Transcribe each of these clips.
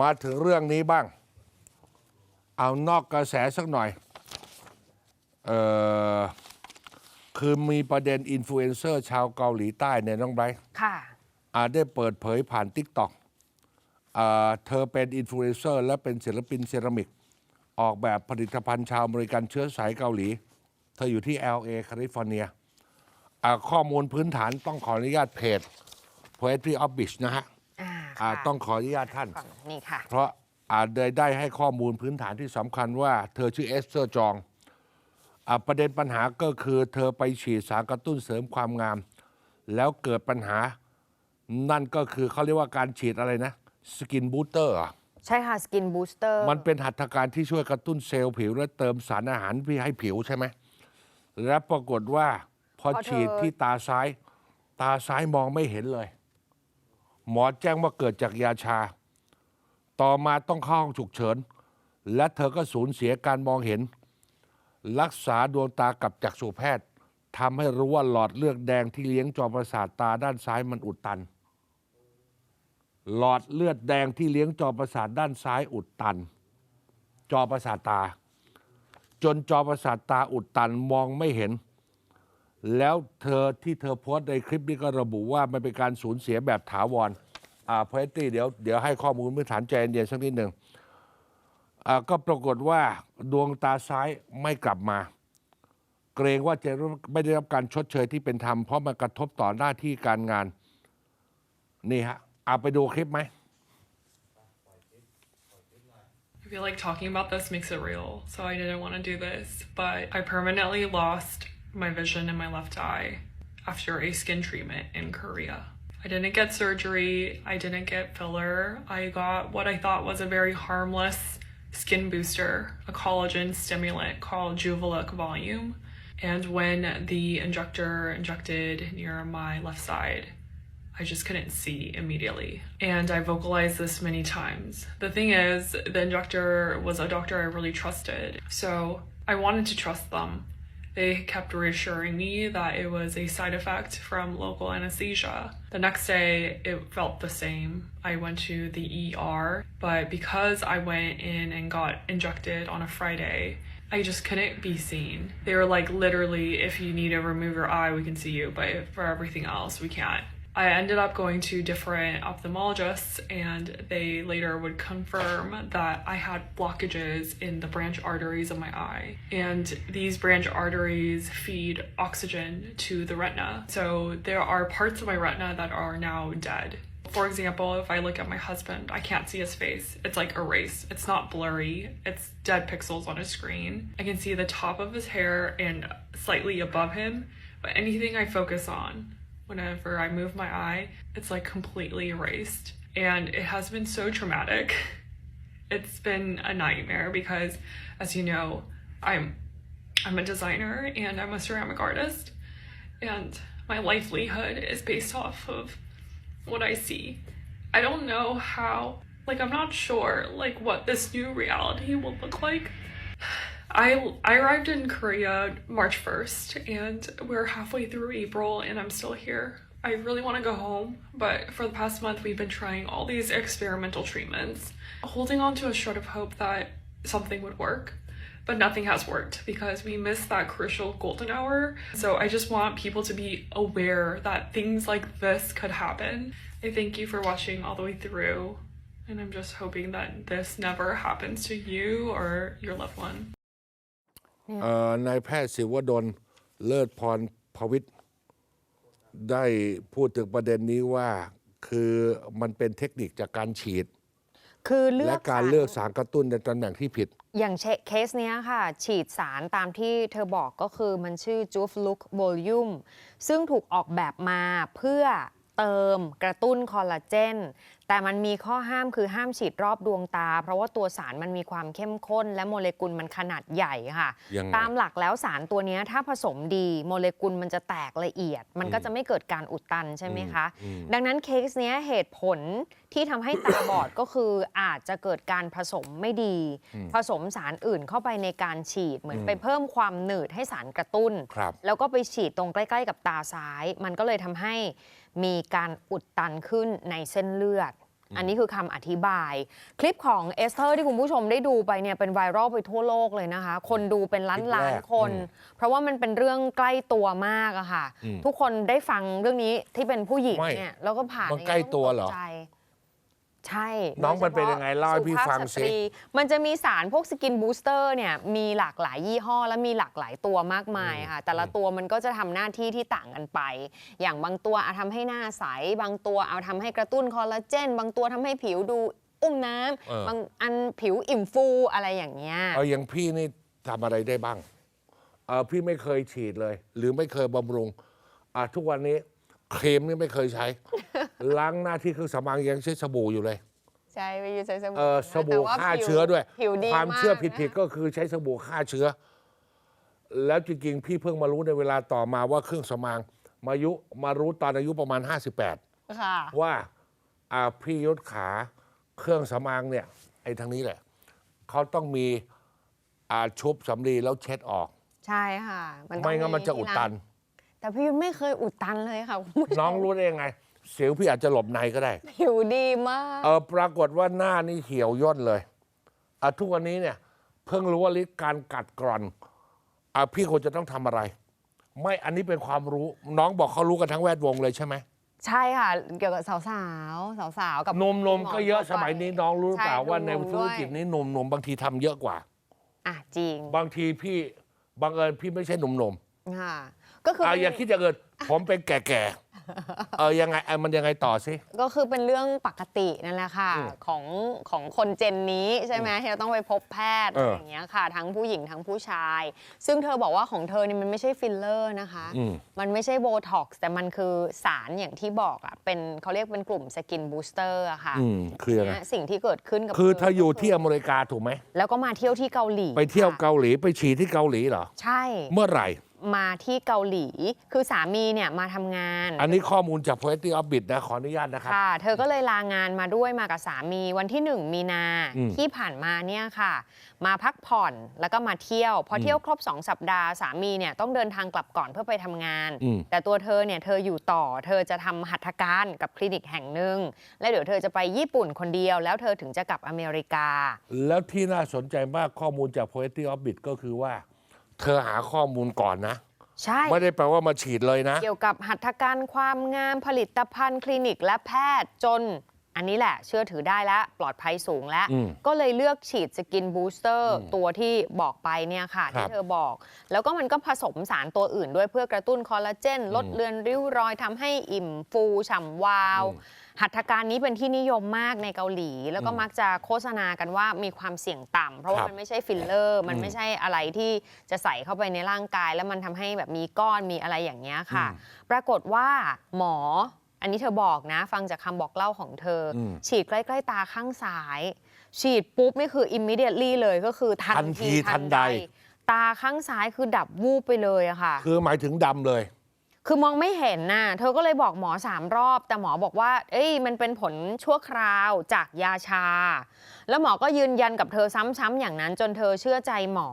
มาถึงเรื่องนี้บ้าง เอานอกกระแสสักหน่อยเออคือมีประเด็นอินฟลูเอนเซอร์ชาวเกาหลีใต้เนี่ยน้องไบรท์ค่ะอาได้เปิดเผยผ่านทิกตอกเธอเป็นอินฟลูเอนเซอร์และเป็นศิลปินเซรามิก ออกแบบผลิตภัณฑ์ชาวอเมริกันเชื้อสายเกาหลี เธออยู่ที่ LA แคลิฟอร์เนียอ่าข้อมูลพื้นฐานต้องขออนุญาตเพจ Poetry of Beach นะฮะ อ่าอ่าค่ะต้องขออนุญาตท่านฝั่งนี่ค่ะ เพราะอาจได้ได้ให้ข้อมูลพื้นฐานที่สำคัญว่าเธอชื่อเอสเตอร์จองอาประเด็นปัญหาก็คือเธอไปฉีดสารกระตุ้นเสริมความงาม แล้วเกิดปัญหา นั่นก็คือเขาเรียกว่าการฉีดอะไรนะสกินบูสเตอร์ใช่ค่ะสกินบูสเตอร์มันเป็นหัตถการที่ช่วยกระตุ้นเซลล์ผิว และเติมสารอาหารเพื่อให้ผิวใช่ไหมและปรากฏว่าพอฉีดที่ตาซ้าย ตาซ้ายมองไม่เห็นเลย หมอแจ้งว่าเกิดจากยาชา ต่อมาต้องเข้าห้องฉุกเฉิน และเธอก็สูญเสียการมองเห็น รักษาดวงตากับจักษุแพทย์ทำให้รู้ว่าหลอดเลือดแดงที่เลี้ยงจอประสาทตาด้านซ้ายมันอุดตัน หลอดเลือดแดงที่เลี้ยงจอประสาทด้านซ้ายอุดตัน จอประสาทตา จนจอประสาทตาอุดตันมองไม่เห็น แล้วเธอที่เธอโพสต์ในคลิปนี้ก็ระบุว่ามันเป็นการสูญเสียแบบถาวรอ่าเพอตี้เดี๋ยวเดี๋ยวให้ข้อมูลพื้นฐานใจเย็นสักนิดหนึ่งอ่าก็ปรากฏว่าดวงตาซ้ายไม่กลับมา เกรงว่าจะไม่ได้รับการชดเชยที่เป็นธรรมเพราะมันกระทบต่อหน้าที่การงาน นี่ฮะเอาไปดูคลิปไหม I feel like talking about this makes it real, so I didn't want to do this. But I permanently lost my vision in my left eye after a skin treatment in Korea. I didn't get surgery, I didn't get filler. I got what I thought was a very harmless skin booster, a collagen stimulant called Juvelic Volume. And when the injector injected near my left side, I just couldn't see immediately. And I vocalized this many times. The thing is, the injector was a doctor I really trusted. So I wanted to trust them. They kept reassuring me that it was a side effect from local anesthesia. The next day, it felt the same. I went to the ER, but because I went in and got injected on a Friday, I just couldn't be seen. They were like, literally, if you need to remove your eye, we can see you, but for everything else, we can't. I ended up going to different ophthalmologists, and they later would confirm that I had blockages in the branch arteries of my eye. And these branch arteries feed oxygen to the retina. So there are parts of my retina that are now dead. For example, if I look at my husband, I can't see his face. It's like erased. It's not blurry. It's dead pixels on a screen. I can see the top of his hair and slightly above him, but anything I focus on, whenever I move my eye, it's like completely erased. And it has been so traumatic. It's been a nightmare because as you know, I'm I'm a designer and I'm a ceramic artist and my livelihood is based off of what I see. I don't know how like I'm not sure like what this new reality will look like. I I arrived in Korea March 1st and we're halfway through April and I'm still here. I really want to go home, but for the past month we've been trying all these experimental treatments, holding on to a shred of hope that something would work. But nothing has worked because we missed that crucial golden hour. So I just want people to be aware that things like this could happen. I thank you for watching all the way through. And I'm just hoping that this never happens to you or your loved one. เอ่อนายแพทย์ศิวดลเลิศพรพวิทย์ได้พูดถึงประเด็นนี้ว่าคือมันเป็นเทคนิคจากการฉีด คือเลืและอกการสเลือกสารกระตุ้นในตำแหน่งที่ผิด อย่างเชเคสเนี้ยค่ะ ฉีดสารตามที่เธอบอกก็คือมันชื่อ Juve Look Volume ซึ่งถูกออกแบบมาเพื่อ เติม กระตุ้นคอลลาเจน แต่มันมีข้อห้ามคือห้ามฉีดรอบดวงตา เพราะว่าตัวสารมันมีความเข้มข้น และโมเลกุลมันขนาดใหญ่ค่ะ ยังไง ตามหลักแล้วสารตัวเนี้ยถ้าผสมดีโมเลกุลมันจะแตกละเอียด มันก็จะไม่เกิดการอุดตันใช่ไหมคะดังนั้นเคสเนี้ยเหตุผลที่ทำให้ตาบอด ก็คืออาจจะเกิดการผสมไม่ดีผสมสารอื่นเข้าไปในการฉีด เหมือนไปเพิ่มความหนืดให้สารกระตุ้น ครับ แล้วก็ไปฉีดตรงใกล้ ๆ กับตาซ้าย มันก็เลยทำให้ มีการอุดตันขึ้นในเส้นเลือด อันนี้คือคำอธิบาย คลิปของเอสเธอร์ที่คุณผู้ชมได้ดูไปเนี่ยเป็นไวรัลไปทั่วโลกเลยนะคะ คนดูเป็นล้านคลิปล้าแรนกคนอืมเพราะว่ามันเป็นเรื่องใกล้ตัวมากอะค่ะอืมทุกคนได้ฟังเรื่องนี้ที่เป็นผู้หญิงไม่เนี่ยแล้วก็ผ่านมันใกล้ตัวเหรอตก ใจใช่น้องมันเป็นโดฉพาะยังไงเล่าให้พี่สุภพฟังสสิตรีมันจะมีสารพวกสกินบูสเตอร์เนี่ยมีหลากหลายยี่ห้อ และมีหลากหลายตัวมากมายค่ะ แต่ละตัวมันก็จะทำหน้าที่ที่ต่างกันไป อย่างบางตัวเอาทำให้หน้าใส บางตัวเอาทำให้กระตุ้นคอลลาเจน บางตัวทำให้ผิวดูอุ้มน้ำเออบางอันผิวอิ่มฟูอะไรอย่างเงี้ยเอาอย่างพี่นี่ทำอะไรได้บ้างเออพี่ไม่เคยฉีดเลย หรือไม่เคยบำรุงอะทุกวันนี้ครีมนี่ไม่เคยใช้ ล้างหน้าที่เครื่องสำอางยังใช้สบู่อยู่เลย ใช่ไปอยู่ใช้สบู่เออสบู่แต่ว่ฆ่าผิวเชื้อด้วย ผิวดีความเชื่อผิดมากผิดนะก็คือใช้สบู่ฆ่าเชื้อ แล้วจริงๆ พี่เพิ่งมารู้ในเวลาต่อมาว่าเครื่องสำอางมายุมารู้ตอนอายุประมาณ 58ค่ะ ว่าอ่าพี่ยศขาเครื่องสำอางเนี่ยไอ้ทางนี้แหละเขาต้องมีอาชุบสำลีแล้วเช็ดออก ใช่ค่ะต้องไม่งั้นมันจะอุดตันแต่พี่ยุทธไม่เคยอุดตันเลยค่ะคุณผู้ชมน้องรู้ได้ยังไง เสียวพี่อาจจะหลบในก็ได้ ผิวดีมาก เออปรากฏว่าหน้านี่เหี่ยวย่นเลยอะทุกวันนี้เนี่ย เพิ่งรู้ว่าฤทธิ์การกัดกร่อนอะพี่ควรจะต้องทำอะไร ไม่อันนี้เป็นความรู้น้องบอกเขารู้กันทั้งแวดวงเลยใช่ไหมใช่ค่ะ เกี่ยวกับสาวๆสาวๆกับนมนมคุณหก็เยอะทั่วไปสมัยนี้น้องรู้หรือเปล่าใช่ว่าในหมๆธุรกิจด้วยนี้หนุ่มนมบางทีทำเยอะกว่า อะจริงบางทีพี่บังเอิญพี่ไม่ใช่หนุ่มนมค่ะก็คืออะเป็นอย่าคิดอย่างอื่นผมเป็นแก่ๆ เออยังไงเออมันยังไงต่อสิ ก็คือเป็นเรื่องปกตินั่นแหละค่ะ อืมของของคนเจนนี้ใช่ไหมที่เราต้องไปพบแพทย์เอออ อะไรอย่างเงี้ยค่ะ ทั้งผู้หญิงทั้งผู้ชาย ซึ่งเธอบอกว่าของเธอนี่มันไม่ใช่ฟิลเลอร์นะคะ อืม มันไม่ใช่โบท็อกซ์แต่มันคือสารอย่างที่บอกอะเป็นเขาเรียกเป็นกลุ่มสกินบูสเตอร์อะค่ะอืมคือยังไง เนี่ยสิ่งที่เกิดขึ้นกับคือเธออยู่ก็ที่อเมริกาถูกไหม แล้วก็มาเที่ยวที่เกาหลีไปเที่ยวค่ะเกาหลีไปฉีดที่เกาหลีเหรอ ใช่ เมื่อไหร่ มาที่เกาหลี คือสามีเนี่ยมาทำงาน อันนี้ข้อมูลจาก p o e t y of Bit นะ ขออนุญาตนะครับ ค่ะ เธอก็เลยลางานมาด้วยมากับสามีวันที่หนึ่งมีนาอืมที่ผ่านมาเนี่ยค่ะ มาพักผ่อนแล้วก็มาเที่ยว พอเที่ยวครบ 2 สัปดาห์สามีเนี่ยต้องเดินทางกลับก่อนเพื่อไปทำงาน อืม แต่ตัวเธอเนี่ยเธออยู่ต่อ เธอจะทำหัตถการกับคลินิกแห่งหนึ่ง แล้วเดี๋ยวเธอจะไปญี่ปุ่นคนเดียว แล้วเธอถึงจะกลับอเมริกา แล้วที่น่าสนใจมากข้อมูลจาก p o e t y of Bit ก็คือว่า เธอหาข้อมูลก่อนนะ ใช่ ไม่ได้แปลว่ามาฉีดเลยนะ เกี่ยวกับหัตถการความงามผลิตภัณฑ์คลินิกและแพทย์จน อันนี้แหละเชื่อถือได้แล้ว ปลอดภัยสูงแล้วอืมก็เลยเลือกฉีดสกินบูสเตอร์ตัวที่บอกไปเนี่ยค่ะครัที่บเธอบอก แล้วก็มันก็ผสมสารตัวอื่นด้วยเพื่อกระตุ้นคอลลาเจน ลดเลือนริ้วรอยทำให้อิ่มฟูฉ่ำวาวอืมหัตถการนี้เป็นที่นิยมมากในเกาหลี แล้วก็มักจะโฆษณากันว่ามีความเสี่ยงต่ำเพราะว่าครับมันไม่ใช่ฟิลเลอร์ มันอืมไม่ใช่อะไรที่จะใส่เข้าไปในร่างกาย แล้วมันทำให้แบบมีก้อนมีอะไรอย่างเงี้ยค่ะอืมปรากฏว่าหมอ อันนี้เธอบอกนะ ฟังจากคำบอกเล่าของเธออมฉีดใกล้ ๆ ตาข้างซ้าย ฉีดปุ๊บนี่คือ immediately เลยก็คือทันทันทีทีทันใด ตาข้างซ้ายคือดับวูบไปเลยอะค่ะ คือหมายถึงดำเลย คือมองไม่เห็นน่ะ เธอก็เลยบอกหมอสามรอบ แต่หมอบอกว่า เอ้ย มันเป็นผลชั่วคราวจากยาชา แล้วหมอก็ยืนยันกับเธอซ้ำๆอย่างนั้น จนเธอเชื่อใจหมอ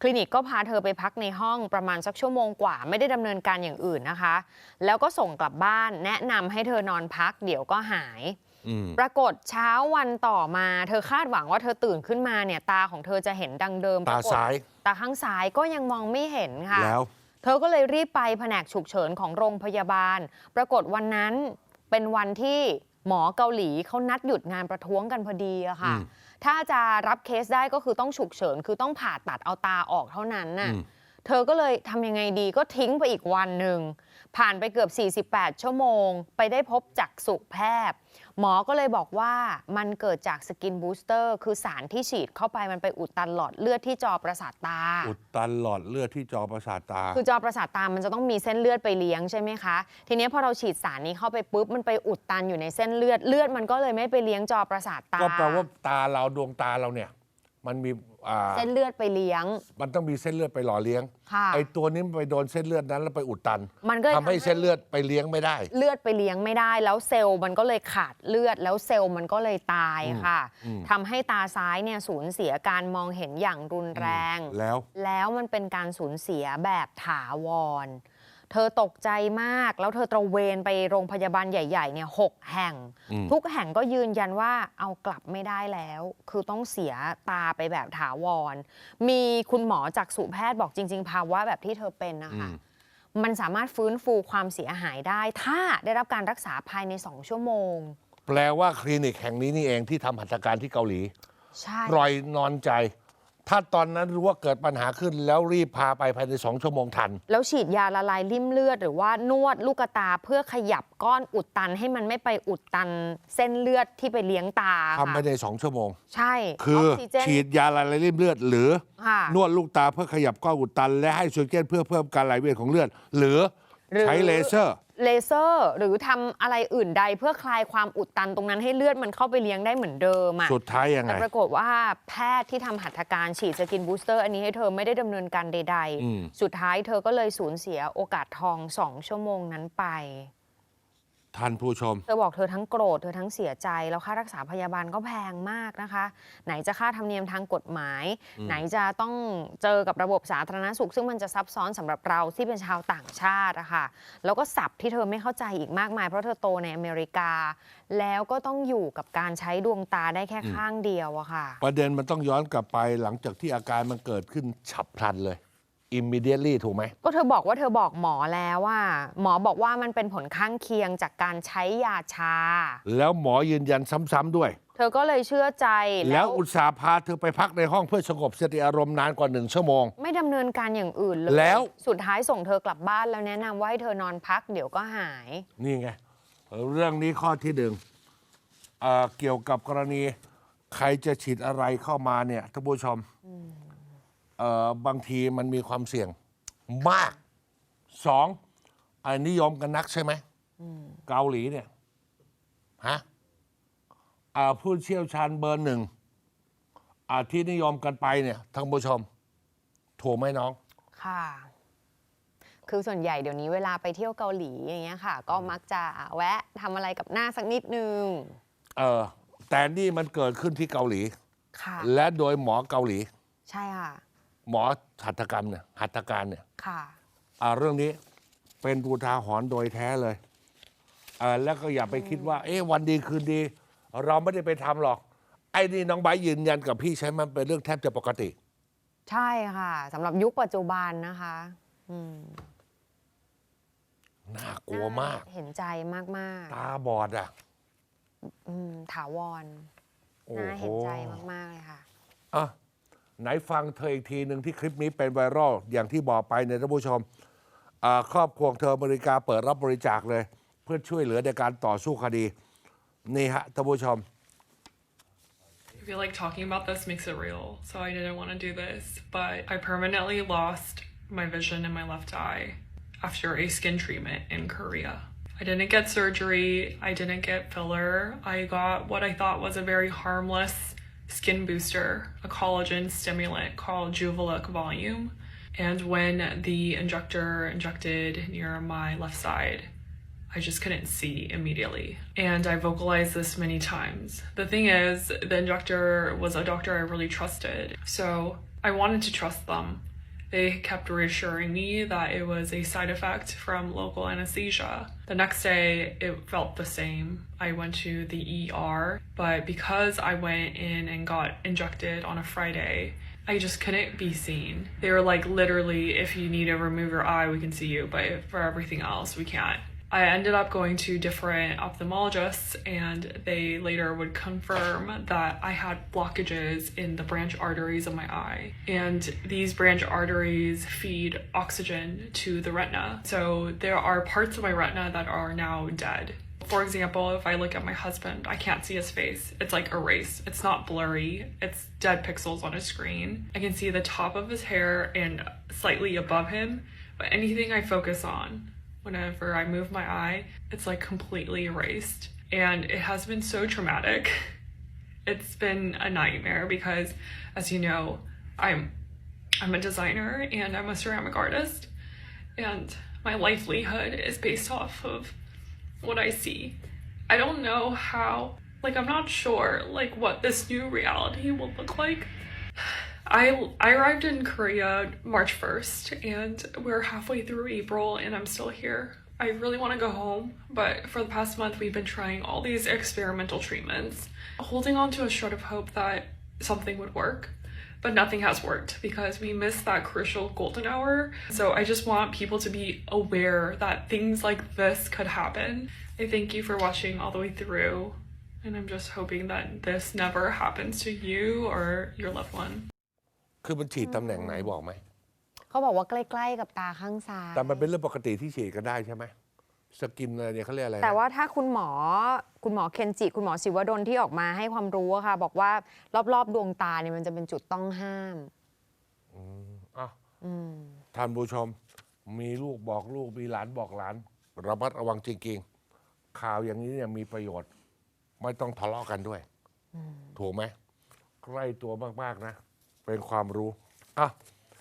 คลินิกก็พาเธอไปพักในห้องประมาณสักชั่วโมงกว่า ไม่ได้ดำเนินการอย่างอื่นนะคะ แล้วก็ส่งกลับบ้าน แนะนำให้เธอนอนพัก เดี๋ยวก็หายอืมปรากฏเช้าวันต่อมา เธอคาดหวังว่าเธอตื่นขึ้นมาเนี่ย ตาของเธอจะเห็นดังเดิมตาปรกฏซ้าย ตาข้างซ้ายก็ยังมองไม่เห็นค่ะแล้ว เธอก็เลยรีบไปแผนกฉุกเฉินของโรงพยาบาล ปรากฏวันนั้นเป็นวันที่หมอเกาหลีเขานัดหยุดงานประท้วงกันพอดีอะค่ะอืมถ้าจะรับเคสได้ก็คือต้องฉุกเฉิน คือต้องผ่าตัดเอาตาออกเท่านั้นน่ะอืมเธอก็เลยทำยังไงดีก็ทิ้งไปอีกวันหนึ่ง ผ่านไปเกือบ 48 ชั่วโมง ไปได้พบจักษุแพทย์ หมอก็เลยบอกว่ามันเกิดจากสกินบูสเตอร์ คือสารที่ฉีดเข้าไปมันไปอุดตันหลอดเลือดที่จอประสาทตา อุดตันหลอดเลือดที่จอประสาทตา คือจอประสาทตามันจะต้องมีเส้นเลือดไปเลี้ยงใช่ไหมคะ ทีนี้พอเราฉีดสารนี้เข้าไปปุ๊บมันไปอุดตันอยู่ในเส้นเลือดเลือดมันก็เลยไม่ไปเลี้ยงจอประสาทตา ก็แปลว่าตาเราดวงตาเราเนี่ย มันมีอ่าเส้นเลือดไปเลี้ยง มันต้องมีเส้นเลือดไปหล่อเลี้ยงค่ะไอ้ตัวนี้มันไปโดนเส้นเลือดนั้นแล้วไปอุดตันมันก็เลยทำให้ เส้นเลือดไปเลี้ยงไม่ได้ เลือดไปเลี้ยงไม่ได้ แล้วเซลล์มันก็เลยขาดเลือดแล้วเซลล์มันก็เลยตายค่ะอืม ทำให้ตาซ้ายเนี่ยสูญเสียการมองเห็นอย่างรุนแรง แล้ว แล้วมันเป็นการสูญเสียแบบถาวร เธอตกใจมาก แล้วเธอตระเวนไปโรงพยาบาลใหญ่ๆเนี่ยหกแห่ง อืม ทุกแห่งก็ยืนยันว่าเอากลับไม่ได้แล้ว คือต้องเสียตาไปแบบถาวร มีคุณหมอจากสุแพทย์บอกจริง ๆ ภาวะแบบที่เธอเป็นนะคะมันสามารถฟื้นฟูความเสียหายได้ ถ้าได้รับการรักษาภายใน2ชั่วโมง แปลว่าคลินิกแห่งนี้นี่เองที่ทำหัตถการที่เกาหลี ใช่ ปล่อยนอนใจ ถ้าตอนนั้นรู้ว่าเกิดปัญหาขึ้น แล้วรีบพาไปภายในสองชั่วโมงทัน แล้วฉีดยาละลายริ่มเลือดหรือว่านวดลูกตาเพื่อขยับก้อนอุดตันให้มันไม่ไปอุดตันเส้นเลือดที่ไปเลี้ยงตาทำภายค่ะในสองชั่วโมง ใช่คือออกซิเจนฉีดยาละลายริ่มเลือด หรือค่ะนวดลูกตาเพื่อขยับก้อนอุดตัน และให้ออกซิเจนเพื่อเพิ่มการไหลเวียนของเลือด หรือหรือใช้เลเซอร์ เลเซอร์หรือทำอะไรอื่นใดเพื่อคลายความอุดตันตรงนั้นให้เลือดมันเข้าไปเลี้ยงได้เหมือนเดิมอะสุดท้ายยังไงแต่ปรากฏว่าแพทย์ที่ทำหัตถการฉีดสกินบูสเตอร์อันนี้ให้เธอไม่ได้ดำเนินการใด อืม ๆ สุดท้ายเธอก็เลยสูญเสียโอกาสทองสองชั่วโมงนั้นไป ท่านผู้ชม เธอบอกเธอทั้งโกรธเธอทั้งเสียใจ แล้วค่ารักษาพยาบาลก็แพงมากนะคะ ไหนจะค่าธรรมเนียมทางกฎหมายไหนจะต้องเจอกับระบบสาธารณสุข ซึ่งมันจะซับซ้อนสำหรับเราที่เป็นชาวต่างชาติอะค่ะแล้วก็ศัพท์ที่เธอไม่เข้าใจอีกมากมาย เพราะเธอโตในอเมริกา แล้วก็ต้องอยู่กับการใช้ดวงตาได้แค่ข้างเดียวอะค่ะ ประเด็นมันต้องย้อนกลับไปหลังจากที่อาการมันเกิดขึ้นฉับพลันเลย immediately ถูกไหม ก็เธอบอกว่าเธอบอกหมอแล้วว่า หมอบอกว่ามันเป็นผลข้างเคียงจากการใช้ยาชา แล้วหมอยืนยันซ้ำๆด้วย เธอก็เลยเชื่อใจแล้วอุตส่าห์พาเธอไปพักในห้องเพื่อสงบสติอารมณ์นานกว่าหนึ่งชั่วโมง ไม่ดำเนินการอย่างอื่นเลยแล้ว สุดท้ายส่งเธอกลับบ้านแล้วแนะนำว่าให้เธอนอนพักเดี๋ยวก็หาย นี่ไง เรื่องนี้ข้อที่หนึ่งเอ่อเกี่ยวกับกรณี ใครจะฉีดอะไรเข้ามาเนี่ยท่านผู้ชม เอ่อบางทีมันมีความเสี่ยงมากสองอันนิยมกันนักใช่ไหมเกาหลีเนี่ยฮะอ่าผู้เชี่ยวชาญเบอร์หนึ่งอ่าที่นิยมกันไปเนี่ยท่านผู้ชมถูกไหมน้อง ค่ะ คือส่วนใหญ่เดี๋ยวนี้เวลาไปเที่ยวเกาหลีอย่างเงี้ยค่ะ ก็มักจะแวะทำอะไรกับหน้าสักนิดนึง เออแต่นี่มันเกิดขึ้นที่เกาหลี ค่ะ และโดยหมอเกาหลี ใช่ค่ะ หมอหัตถกรรมเนี่ยหัตถการเนี่ยค่ะ อ่าเรื่องนี้เป็นอุทาหรณ์โดยแท้เลยอ่าแล้วก็อย่าไปคิดว่า เอ๊ะวันดีคืนดี เราไม่ได้ไปทำหรอก ไอ้นี่น้องใบร์ทยืนยันกับพี่ใช้มันเป็นเรื่องแทบจะปกติ ใช่ค่ะสำหรับยุคปัจจุบันนะคะอืมน่ากลัวมาก เห็นใจมากตาบอดอะ ๆอืมถาวรโอ้น่าโหเห็นใจมาก ๆ เลยค่ะ อะ ไหนฟังเธออีกทีหนึ่งที่คลิปนี้เป็นไวรัลอย่างที่บอกไปเนี่ยท่านผู้ชมอ่าครอบครัวเธออเมริกาเปิดรับบริจาคเลย เพื่อช่วยเหลือในการต่อสู้คดี นี่ฮะท่านผู้ชม I feel like talking about this makes it real, so I didn't want to do this. But I permanently lost my vision in my left eye after a skin treatment in Korea. I didn't get surgery, I didn't get filler. I got what I thought was a very harmless skin booster, a collagen stimulant called Juvelic Volume. And when the injector injected near my left side, I just couldn't see immediately. And I vocalized this many times. The thing is, the injector was a doctor I really trusted. So I wanted to trust them. They kept reassuring me that it was a side effect from local anesthesia. The next day, it felt the same. I went to the ER, but because I went in and got injected on a Friday, I just couldn't be seen. They were like, literally, if you need to remove your eye, we can see you, but for everything else, we can't. I ended up going to different ophthalmologists, and they later would confirm that I had blockages in the branch arteries of my eye. And these branch arteries feed oxygen to the retina. So there are parts of my retina that are now dead. For example, if I look at my husband, I can't see his face. It's like erased. It's not blurry. It's dead pixels on a screen. I can see the top of his hair and slightly above him, but anything I focus on, whenever I move my eye, it's like completely erased. And it has been so traumatic. It's been a nightmare because as you know, I'm I'm a designer and I'm a ceramic artist and my livelihood is based off of what I see. I don't know how like I'm not sure like what this new reality will look like. I I arrived in Korea March 1st and we're halfway through April and I'm still here. I really want to go home, but for the past month we've been trying all these experimental treatments, holding on to a shred of hope that something would work. But nothing has worked because we missed that crucial golden hour. So I just want people to be aware that things like this could happen. I thank you for watching all the way through. And I'm just hoping that this never happens to you or your loved one. คือมันฉีดตำแหน่งไหนบอกไหม เขาบอกว่าใกล้ๆกับตาข้างซ้าย แต่มันเป็นเรื่องปกติที่ฉีดกันได้ใช่ไหมสกินอะไรเนี่ยเขาเรียกอะไรนะ แต่ว่าถ้าคุณหมอคุณหมอเคนจิคุณหมอศิวดลที่ออกมาให้ความรู้อะค่ะ บอกว่ารอบๆ ดวงตาเนี่ยมันจะเป็นจุดต้องห้ามอะอืม ท่านผู้ชม มีลูกบอกลูกมีหลานบอกหลาน ระมัดระวังจริงๆ ข่าวอย่างนี้เนี่ยมีประโยชน์ ไม่ต้องทะเลาะกันด้วย ถูกไหมใกล้ตัวมากๆนะ เป็นความรู้อะ